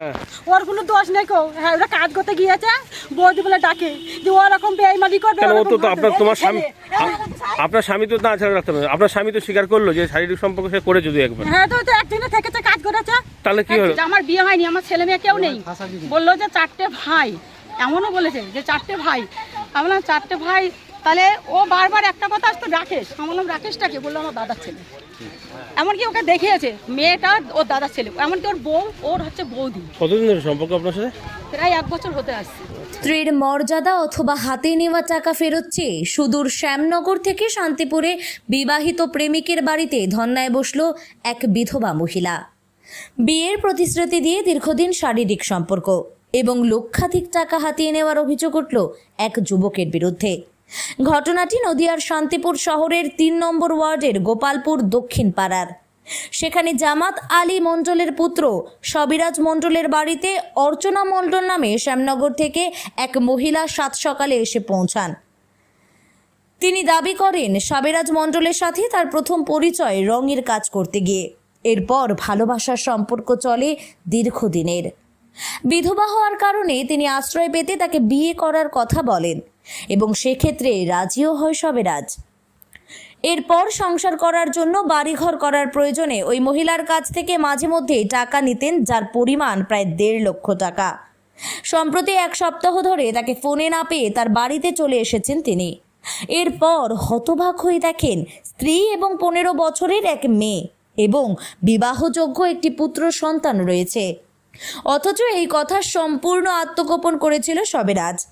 হ্যাঁ। ওর কোনো দোষ নেই কো। হ্যাঁ ওরা কাজ করতে গিয়েছে বৌদি বলে ডাকে যে ওরকম বেইমানি করবে কেন ও তো। আপনার তোমার স্বামী হ্যাঁ, আপনার স্বামী তো না ছেড়ে রাখতে পারে। আপনার স্বামী তো স্বীকার করল যে শারীরিক সম্পর্ক সে করে যদি একবার। হ্যাঁ তো তো একদিনে থেকেছে কাজ করেছে। তাহলে কি হলো? আমার বিয়ে হয়নি আমার ছেলে মেয়ে কেউ নেই। বলল যে চারটে ভাই এমনও বলেছে যে চারটে ভাই। আমি বললাম চারটে ভাই তাহলে ও বারবার একটা কথা আসতো রাকেশ। আমি বললাম রাকেশটাকে? বলল আমার দাদার ছেলে। এমনকি ওকে দেখিয়েছে মেয়েটা ওর দাদার ছেলে। এমনকি ওর বউ ওর হচ্ছে বৌদি। কতদিন ধরে সম্পর্ক আপনার সাথে? প্রায় এক বছর হতে আসছে। স্ত্রীর মর্যাদা অথবা হাতে নেওয়া টাকা ফেরত চেয়ে সুদূর শ্যামনগর থেকে শান্তিপুরে বিবাহিত প্রেমিকের বাড়িতে ধন্যায় বসল এক বিধবা মহিলা। বিয়ের প্রতিশ্রুতি দিয়ে দীর্ঘদিন শারীরিক সম্পর্ক। এবং লক্ষাধিক টাকা হাতিয়ে নেওয়ার অভিযোগ উঠল এক যুবকের বিরুদ্ধে। ঘটনাটি নদিয়ার শান্তিপুর শহরের তিন নম্বর ওয়ার্ডের গোপালপুর দক্ষিণ পাড়ার। সেখানে জামাত আলী মণ্ডলের পুত্র সবিরাজ মণ্ডলের বাড়িতে অর্চনা মণ্ডল নামে শ্যামনগর থেকে এক মহিলা সাত সকালে এসে পৌঁছান। তিনি দাবি করেন, সাবেরাজ মণ্ডলের সাথে তার প্রথম পরিচয় রঙের কাজ করতে গিয়ে। এরপর ভালোবাসার সম্পর্ক চলে দীর্ঘদিনের। বিধবা হওয়ার কারণে তিনি আশ্রয় পেতে তাকে বিয়ে করার কথা বলেন এবং সেক্ষেত্রে রাজিও হয় সবে রাজ। এরপর সংসার করার জন্য বাড়িঘর করার প্রয়োজনে ওই মহিলার কাছ থেকে মাঝে মধ্যে টাকা নিতেন, যার পরিমাণ প্রায় দেড় লক্ষ টাকা। সম্প্রতি এক সপ্তাহ ধরে তাকে ফোনে না পেয়ে তার বাড়িতে চলে এসেছেন তিনি। এরপর হতবাক হয়ে দেখেন স্ত্রী এবং পনেরো বছরের এক মেয়ে এবং বিবাহযোগ্য একটি পুত্র সন্তান রয়েছে। অথচ এই কথা সম্পূর্ণ আত্মগোপন করেছিল সবেরাজ।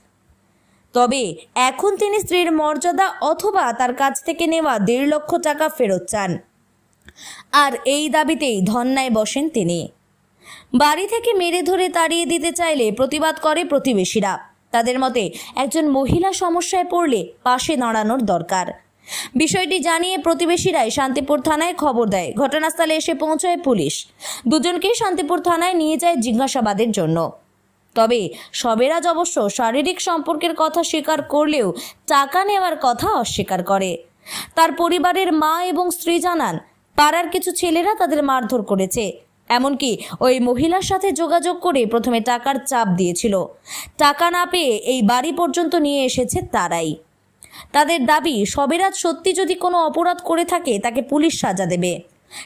তবে এখন তিনি স্ত্রীর মর্যাদা অথবা তার কাছ থেকে নেওয়া দেড় লক্ষ টাকা ফেরত চান। আর এই দাবিতেই ধন্যায় বসেন তিনি। বাড়ি থেকে মেরে ধরে তাড়িয়ে দিতে চাইলে প্রতিবাদ করে প্রতিবেশীরা। তাদের মতে একজন মহিলা সমস্যায় পড়লে পাশে দাঁড়ানোর দরকার। বিষয়টি জানিয়ে প্রতিবেশীরাই শান্তিপুর থানায় খবর দেয়। ঘটনাস্থলে এসে পৌঁছায় পুলিশ। দুজনকেই শান্তিপুর থানায় নিয়ে যায় জিজ্ঞাসাবাদের জন্য। তবে সবেরাজ অবশ্য শারীরিক সম্পর্কের কথা স্বীকার করলেও টাকা নেওয়ার কথা অস্বীকার করে। তার পরিবারের মা এবং স্ত্রী জানান, পাড়ার কিছু ছেলেরা তাদের মারধর করেছে। এমনকি ওই মহিলার সাথে যোগাযোগ করে প্রথমে টাকার চাপ দিয়েছিল। টাকা না পেয়ে এই বাড়ি পর্যন্ত নিয়ে এসেছে তারাই। তাদের দাবি সবেরাজ সত্যি যদি কোনো অপরাধ করে থাকে, তাকে পুলিশ সাজা দেবে।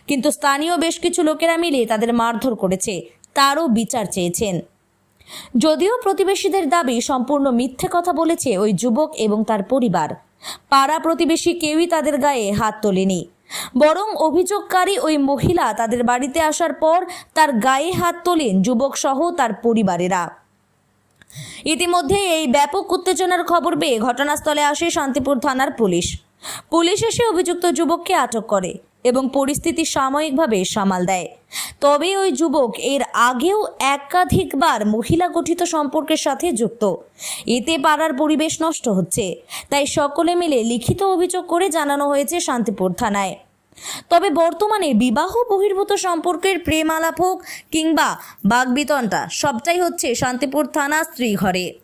কিন্তু স্থানীয় বেশ কিছু লোকেরা মিলে তাদের মারধর করেছে, তারও বিচার চেয়েছেন। যদিও প্রতিবেশীদের দাবি সম্পূর্ণ মিথ্যে কথা বলেছে ওই যুবক এবং তার পরিবার। পাড়া প্রতিবেশী কেউই তাদের গায়ে হাত তোলেনি। বরং অভিযোগকারী ওই মহিলা তাদের বাড়িতে আসার পর তার গায়ে হাত তোলেন যুবক সহ তার পরিবারেরা। ইতিমধ্যে এই ব্যাপক উত্তেজনার খবর পেয়ে ঘটনাস্থলে আসে শান্তিপুর থানার পুলিশ। পুলিশ এসে অভিযুক্ত যুবককে আটক করে এবং পরিস্থিতি সাময়িকভাবে সামাল দেয়। তবে ওই যুবক এর আগেও একাধিকবার মহিলা গঠিত সম্পর্কের সাথে যুক্ত। এতে পাড়ার পরিবেশ নষ্ট হচ্ছে। তাই সকলে মিলে লিখিত অভিযোগ করে জানানো হয়েছে শান্তিপুর থানায়। তবে বর্তমানে বিবাহ বহির্ভূত সম্পর্কের প্রেম আলাপ হোক কিংবা বাগবিতনটা সবটাই হচ্ছে শান্তিপুর থানা স্ত্রী ঘরে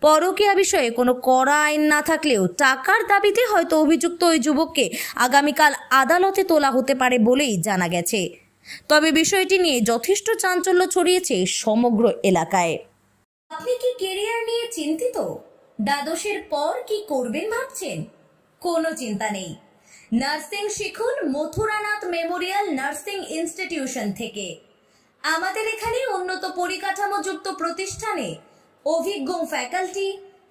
পরকীয়া বিষয়ে কোনো কড়া আইন না থাকলেও টাকার দাবিতে হয়তো অভিযুক্ত ওই যুবককে আগামীকাল আদালতে তোলা হতে পারে বলেই জানা গেছে। তবে বিষয়টি নিয়ে যথেষ্ট চাঞ্চল্য ছড়িয়েছে সমগ্র এলাকায়। আপনি কি কেরিয়ার নিয়ে চিন্তিত? দ্বাদশের পর কি করবেন ভাবছেন? কোনো চিন্তা নেই। নার্সিং শিখুন মথুরানাথ মেমোরিয়াল নার্সিং ইনস্টিটিউশন থেকে। আমাদের এখানে উন্নত পরিকাঠামোযুক্ত প্রতিষ্ঠানে অভিজ্ঞ faculty,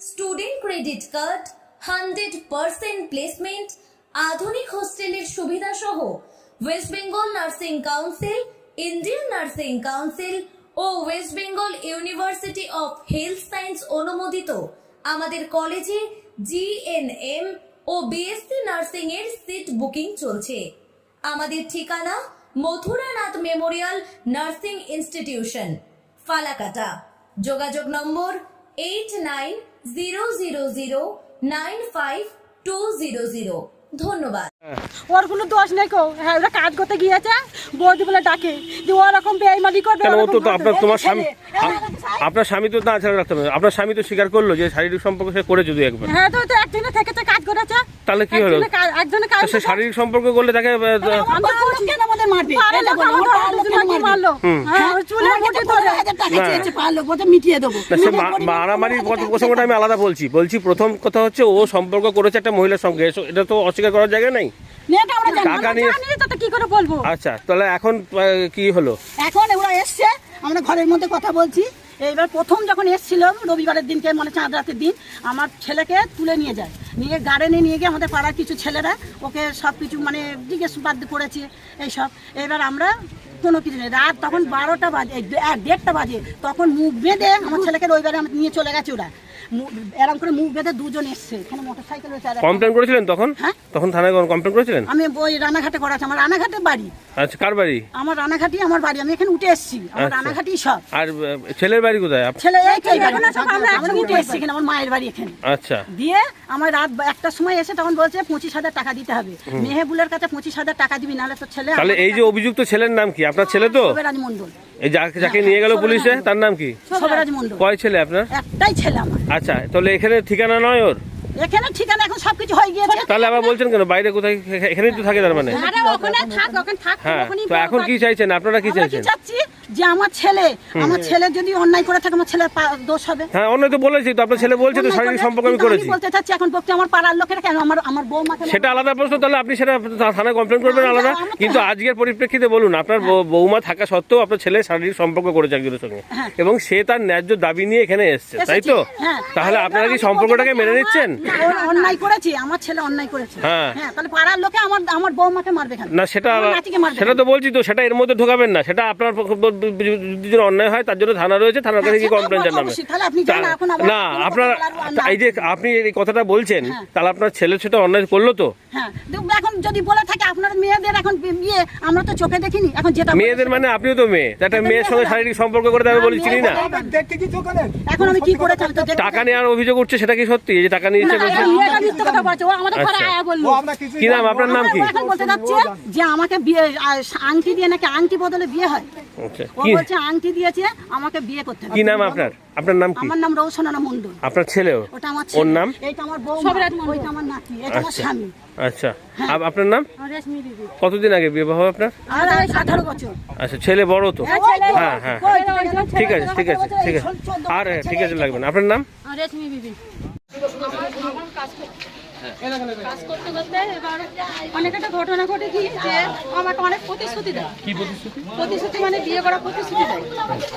student credit card, hundred percent placement, আধুনিক হোস্টেলের সুবিধা সহ west Bengal nursing council, Indian nursing council O west Bengal university of health science অনুমোদিত আমাদের কলেজে জিএনএম ও বিএসসি নার্সিং এর সিট বুকিং চলছে। আমাদের ঠিকানা Mathuranath memorial nursing institution, Falakata. যোগাযোগ number eight nine zero zero zero nine five two zero zero ধন্যবাদ। ওর কোনো দোষ নেই কো। হ্যাঁ ওরা কাজ করতে গিয়েছে বৌদি বলে ডাকে। যে ওরকম বেইমানি করবে কেন ও তো তো আপনার তোমার স্বামী হ্যাঁ, আপনার স্বামী তো না ছেড়ে রাখতে হবে। আপনার স্বামী তো স্বীকার করল যে শারীরিক সম্পর্ক সে করেছে দুই একবার। হ্যাঁ তো তো একদিনে থেকেছে কাজ করেছে। তাহলে কি হলো? একজনে কাজ- তো সে শারীরিক সম্পর্ক করলে তাকে আহ, আমার কেন আমাদের মারবে? এটা বলো? মারলো হ্যাঁ ওর দেবো। সে নিজের মারামারির প্রসঙ্গটা আমি আলাদা বলছি। বলছি প্রথম কথা হচ্ছে ও সম্পর্ক করেছে একটা মহিলার সঙ্গে। এসো- এটা তো অস্বীকার করার জায়গা নেই। মেয়েটা আমরা জানি টাকা নিয়ে জানি তো কি করে বলব? আচ্ছা তাহলে এখন আহ, কি হলো? এখন ওরা এসছে আমরা ঘরের মধ্যে কথা বলছি। এইবার প্রথম যখন এসছিল রবিবারের দিনকে মানে চাঁদ রাতের দিন আমার ছেলেকে তুলে নিয়ে যায়। নিয়ে গার্ডেনে নিয়ে গিয়ে আমাদের পাড়ার কিছু ছেলেরা ওকে সব কিছু মানে জিজ্ঞেসবাদ করেছে এইসব। এবার আমরা কোনো কিছু নেই। রাত তখন বারোটা বাজে এই দে- এক দেড়টা বাজে। তখন মুখ বেঁধে আমার ছেলেকে রবিবারে আমার নিয়ে চলে গেছে ওরা। মু- এরম করে মুখ বেঁধে দুজন এসছে। এখানে মোটর সাইকেল রয়েছে কমপ্লেন করেছিলেন তখন? হ্যাঁ। তখন থানায় কমপ্লেন করেছিলেন? আমি ওই রানাঘাটে করা আছে আমার রানাঘাটে বাড়ি। আচ্ছা কার বাড়ি? আমার রানাঘাটি আমার বাড়ি আমি এখানে উঠে এসেছি। আমার আচ্ছা। রানাঘাটি সব। আর ছেলের বাড়ি কোথায়? ছেলে এই তো এখানে সব আমরা উঠে এসেছি এখানে আমার মায়ের বাড়ি এখানে। আচ্ছা। দিয়ে আমার রাত একটার সময় এসে তখন বলছে পঁচিশ হাজার টাকা দিতে হবে। মেহেবুলের কাছে পঁচিশ হাজার টাকা দিবি নাহলে তোর ছেলে তাহলে এই যে অভিযুক্ত ছেলের নাম কি? আপনার ছেলে তো? মন্ডল এই যাকে যাকে নিয়ে গেল পুলিশে তার নাম কি? কয় ছেলে আপনার? একটাই ছেলে আমার। আচ্ছা তাহলে এখানে ঠিকানা নয় ওর? এখানে ঠিকানা এখন সবকিছু হয়ে গিয়েছে। তাহলে আবার বলছেন কেন? বাইরে কোথায় এখানেই তো থাকে তার মানে। আরে ওখানে থাক ওখানে থাক হ্যাঁ তো এখন কি চাইছেন? আপনারা কি চাইছেন? যে আমার ছেলে আমার ছেলে যদি অন্যায় করে থাকে আমার ছেলের দোষ হবে। হ্যাঁ অন্য তো বলেছি তো আপনার ছেলে বলছে তো শারীরিক সম্পর্ক আমি করেছি। বলতে চাচ্ছি এখন বলতে আমার পাড়ার লোকেরা কেন? আমার আমার বৌমাকে সেটা আলাদা প্রশ্ন তাহলে আপনি সেটা থানায় কমপ্লেন করবেন আলাদা। কিন্তু আজকের পরিপ্রেক্ষিতে বলুন আপনার বৌমা থাকা সত্ত্বেও আপনার ছেলে শারীরিক সম্পর্ক করেছে একজনের সঙ্গে। হ্যাঁ। এবং সে তার ন্যায্য দাবি নিয়ে এখানে এসছে তাই তো? হ্যাঁ। তাহলে আপনারা কি সম্পর্কটাকে মেনে নিচ্ছেন? অন্যায় করেছি আমার ছেলে অন্যায় করেছে। হ্যাঁ। হ্যাঁ তাহলে পাড়ার লোকে আমার আমার বৌমাকে মারবে না সেটা সেটা তো বলছি তো সেটা এর মধ্যে ঢোকাবেন না সেটা আপনার যদি অন্যায় হয় তার জন্য থানা রয়েছে থানার কাছে কি হ্যাঁ, কমপ্লেন জানাবে। না আপনার। এই যে আপনি এই কথাটা বলছেন হ্যাঁ। তাহলে আপনার ছেলে সেটা অন্যায় করল তো? হ্যাঁ দেখুন, এখন যদি বলে থাকে আপনার মেয়েদের এখন বিয়ে আমরা তো চোখে দেখিনি এখন যেটা মেয়েদের মানে আপনিও তো মেয়ে একটা মেয়ের সঙ্গে শারীরিক সম্পর্ক করে তাকে বলি চিনি না? এখন আমি কি দেখতে- টাকা নেওয়ার অভিযোগ উঠছে সেটা কি সত্যি? যে টাকা নিয়েছে আচ্ছা। কি নাম? আপনার নাম কি? বলতে যাচ্ছে যে আমাকে বিয়ে আংটি দিয়ে নাকি আংটি বদলে বিয়ে হয়। আচ্ছা। ও কি? বলছে আংটি দিয়েছে আমাকে বিয়ে করতে হবে। কি নাম আপনার? আপনার নাম কি? আমার নাম মন্ডল আপনার ছেলেও ওটা আমার ওর নাম? এইটা আমার বউ সবরাজ মণ্ডল। ওইটা আমার নাতি। এটা আমার আচ্ছা। স্বামী। আচ্ছা। আপনার নাম? কতদিন আগে বিবাহ আপনার? আঠারো বছর। আচ্ছা ছেলে বড় তো? হ্যাঁ, হ্যাঁ হ্যাঁ জন্য ঠিক আছে ঠিক আছে ঠিক আছে। আর ঠিক আছে লাগবে না। আপনার নাম? রেশমি বিবি কাজ করতে করতে এবার অনেক একটা ঘটনা ঘটে কি যে আমাকে অনেক প্রতিশ্রুতি দেয়। কি প্রতিশ্রুতি? প্রতিশ্রুতি মানে বিয়ে করার প্রতিশ্রুতি দেয়।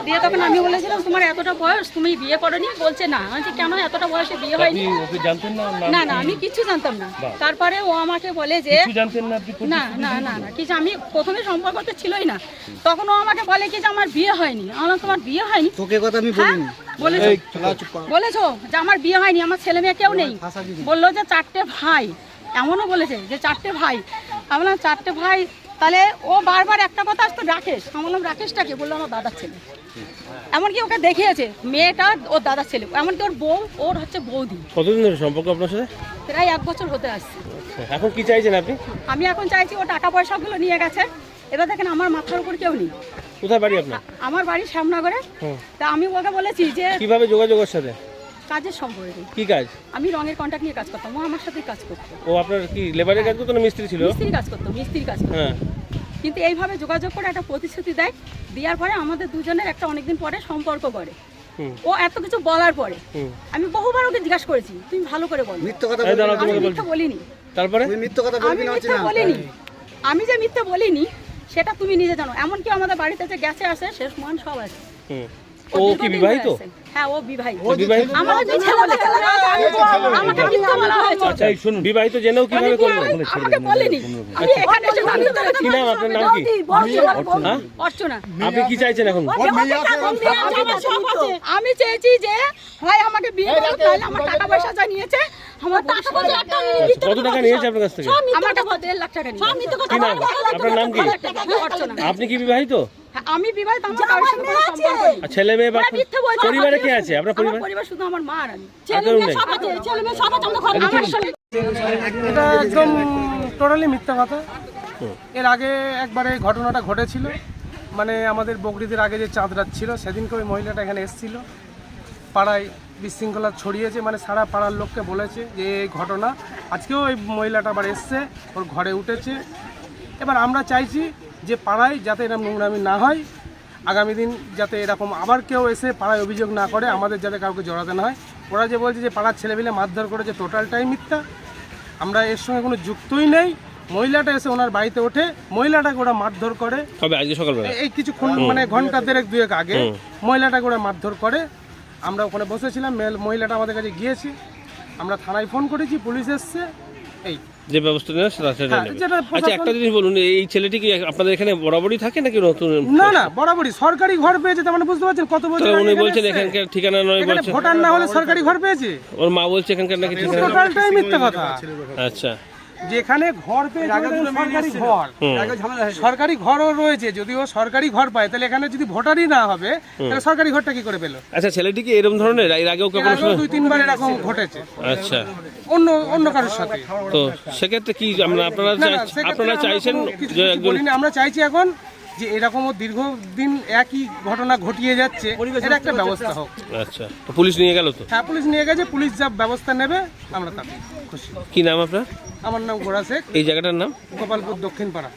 দিয়ে তখন আমি বলেছিলাম তোমার এতটা বয়স তুমি বিয়ে করনি? বলছে না। আমি কেন এতটা বয়সে বিয়ে হয়নি? না? না না আমি কিছু জানতাম না। তারপরে ও আমাকে বলে যে না না না না না কিছু আমি প্রথমে সম্পর্ক তো ছিলই না। তখন ও আমাকে বলে কি যে আমার বিয়ে হয়নি। আমার তোমার বিয়ে হয়নি? তোকে কথা আমি হ্যাঁ? বলিনি বলেছ? বলেছ যে আমার বিয়ে হয়নি আমার ছেলে মেয়ে কেউ নেই। বলল যে চারটে ভাই। এমনও বলেছে যে চারটে ভাই। আমি বললাম চারটে ভাই তাহলে ও বারবার একটা কথা আসতো রাকেশ। আমি বললাম রাকেশটাকে? বলল আমার দাদার ছেলে। এমনকি ওকে দেখিয়েছে মেয়েটা ওর দাদার ছেলে। এমনকি ওর বউ ওর হচ্ছে বৌদি। কতদিন ধরে সম্পর্ক আপনার সাথে? প্রায় এক বছর হতে আসছে। এখন কি চাইছেন আপনি? আমি এখন চাইছি ও টাকা পয়সাগুলো নিয়ে গেছে। এবার দেখেন আমার মাথার উপর কেউ নেই। কোথায় বাড়ি আপনার? আমার বাড়ি শ্যামনগরে। তা আমি ওকে বলেছি যে কীভাবে যোগাযোগ ওর সাথে? কাজের সম্পর্কে। কি কাজ? আমি রঙের কন্ট্যাক্ট নিয়ে কাজ করতাম ও আমার সাথেই কাজ করতো। ও আপনার কি লেবারের কাজ করতো না মিস্ত্রি ছিল? মিস্ত্রি কাজ করতো মিস্ত্রি কাজ করতো। হ্যাঁ। কিন্তু এইভাবে যোগাযোগ করে একটা প্রতিশ্রুতি দেয় দেওয়ার পরে আমাদের দুজনের একটা অনেকদিন পরে সম্পর্ক করে ও এত কিছু বলার পরে আমি বহুবার ওকে জিজ্ঞাসা করেছি তুমি ভালো করে বলো। মিথ্যে কথা বলিনি। তারপরে? মিথ্যে কথা বলিনি। আমি যে মিথ্যা বলিনি সেটা তুমি নিজে জানো। এমনকি আমাদের বাড়িতে যে গ্যাসে আসে শেষ মহান সব আছে। ও কি বিবাহিত? ধরে আছে। হ্যাঁ ও বিবাহিত। ও বিবাহিত? আমাকে মিথ্যা বলেছে আমাকে মিথ্যা বলা হয়েছে। আচ্ছা শুনুন বিবাহিত জেনেও কীভাবে করলেন আমাকে বলেনি? আমি এখানে এসে কি নাম আপনার নাম কি? হ্যাঁ? অর্চনা। আপনি কি চাইছেন এখন? আমি চেয়েছি যে হয় আমাকে বিয়ে করুক তাহলে আমার টাকা পয়সা যা নিয়েছে আমার টাকা পয়সা একটা কত টাকা নিয়েছে আপনার কাছ থেকে? আমার টাকা দেড় লাখ টাকা নিয়েছে। নাম? আপনার নাম কি? অর্চনা। আপনি কি বিবাহিত? আমি বিবাহিত আমার কারোর সঙ্গে কোনো সম্পর্ক নেই। ছেলে মেয়ে বা। পরিবারে কে আছে? আপনার পরিবার? পরিবার শুধু আমার মা আর আমি। আর কেউ নেই ছেলে মেয়ে সব আছে আমার ঘরে আমার সঙ্গে এটা একদম টোটালি মিথ্যা কথা। এর আগে একবার এই ঘটনাটা ঘটেছিল। মানে আমাদের বকরিদের আগে যে চাঁদ রাত ছিল সেদিনকে ওই মহিলাটা এখানে এসেছিল। পাড়ায় বিশৃঙ্খলা ছড়িয়েছে মানে সারা পাড়ার লোককে বলেছে যে এই ঘটনা। আজকেও ওই মহিলাটা আবার এসছে ওর ঘরে উঠেছে। এবার আমরা চাইছি যে পাড়ায় যাতে এরকম নোংরামি না হয় আগামী দিন যাতে এরকম আবার কেউ এসে পাড়ায় অভিযোগ না করে আমাদের যাতে কাউকে জড়াতে না হয়। ওরা যে বলছে যে পাড়ার ছেলেপিলে মারধর করে করেছে টোটালটাই মিথ্যা। আমরা এর সঙ্গে কোনো যুক্তই নেই। মহিলাটা এসে ওনার বাড়িতে ওঠে মহিলাটাকে ওরা মারধর করে। কবে আজকে সকালবেলা? এই কিছুক্ষণ মানে ঘণ্টা দেড়েক দুয়েক আগে মহিলাটাকে ওরা মারধর করে। আমরা ওখানে বসেছিলাম মেল মহিলাটা আমাদের কাছে গিয়েছে। আমরা থানায় ফোন করেছি পুলিশ এসছে। এই যে ব্যবস্থা নেওয়া সেটা সেটা হ্যাঁ, নেবে। আচ্ছা একটা জিনিস বলুন এই ছেলেটি কি আপনাদের এখানে বরাবরই থাকে নাকি নতুন না না বরাবরই। সরকারি ঘর পেয়েছে তার মানে বুঝতে পারছেন কত বছর উনি বলছেন এখানকার ঠিকানা নয় বলছেন। বলছে ভোটার না হলে সরকারি ঘর পেয়েছে? ওর মা বলছে এখানকার নাকি ঠিকানা টোটালটাই মিথ্যা কথা। আচ্ছা। যেখানে ঘর ওটা সরকারি ঘর। সরকারি ঘরও রয়েছে যদিও সরকারি ঘর পায়। তাহলে এখানে যদি ভোটারই না হবে তাহলে সরকারি ঘরটা কি করে পেল? আচ্ছা ছেলেটি কি এরকম ধরনের? এর আগেও কখনো দুই তিনবার এরকম ঘটেছে। আচ্ছা। অন্য অন্য কারোর সাথে। তো সেক্ষেত্রে কি আমরা আপনারা আপনারা চাইছেন যে একজন বলিনি। আমরা চাইছি এখন যে এরকমও দীর্ঘদিন একই ঘটনা ঘটিয়ে যাচ্ছে একটা ব্যবস্থা হোক। আচ্ছা তো পুলিশ নিয়ে গেল তো? হ্যাঁ পুলিশ নিয়ে গেছে পুলিশ যা ব্যবস্থা নেবে আমরা তাতে খুশি। কি নাম আপনার? আমার নাম ঘোড়া শেখ। এই জায়গাটার নাম? গোপালপুর দক্ষিণ পাড়া